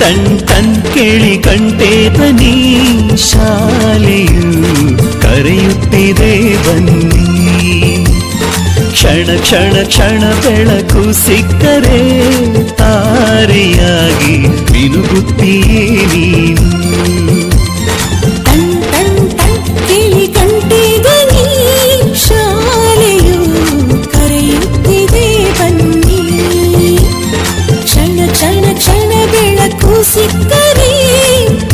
ತನ್ ಟನ್ ಕೇಳಿ ಕಂಟೆ ನೀ ಶಾಲೆಯು ಕರೆಯುತ್ತಿದೆ ಬನ್ನಿ. ಕ್ಷಣ ಕ್ಷಣ ಕ್ಷಣ ಬೆಳಕು ಸಿಕ್ಕರೆ ತಾರೆಯಾಗಿ ನೀನು. ಸಿಕ್ಕರೆ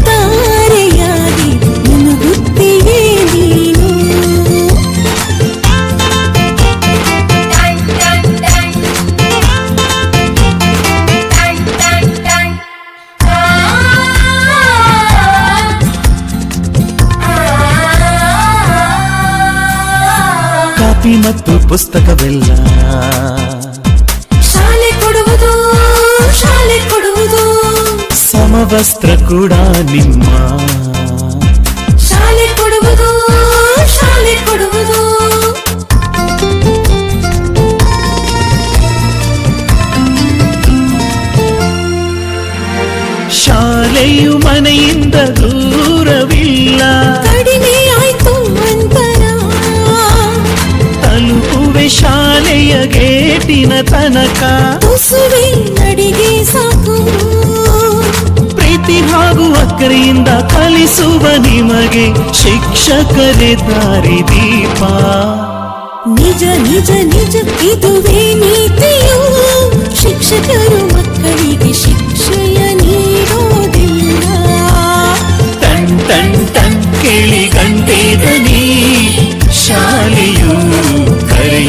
ತಾರೆಯಾಗಿ ಮುನುಗುತ್ತಿವೆ ನೀನು ಕಾಪಿ ಮತ್ತು ಪುಸ್ತಕವೆಲ್ಲ ಸಮವಸ್ತ್ರ ಕೂಡ ನಿಮ್ಮ ಶಾಲೆ ಕೊಡುವುದು ಶಾಲೆ ಕೊಡುವುದು ಶಾಲೆಯು ಮನೆಯಿಂದ ದೂರವಿಲ್ಲ ಕಡಿಮೆ ಆಯ್ತು ಅಂತರ ತಲುಪುವೆ ಶಾಲೆಯ ಗೇಟಿನ ತನಕ ತುಸುವೆ ನಡಿಗೆ ಸಾಕು ಪ್ರೀತಿ ಹಾಗೂ ಅಕ್ಕರೆಯಿಂದ ಕಲಿಸುವ ನಿಮಗೆ ಶಿಕ್ಷಕರೇ ದಾರಿ ದೀಪ. ನಿಜ ನಿಜ ನಿಜ ಇದುವೇ ನೀತಿಯು. ಶಿಕ್ಷಕರು ಮಕ್ಕಳಿಗೆ ಶಿಕ್ಷೆಯ ನೀಡೋದಿಲ್ಲ. ತನ್ ತನ್ ಟನ್ ಕೇಳಿ ಗಂಟೇದನಿ ಶಾಲೆಯು ಕರೆಯ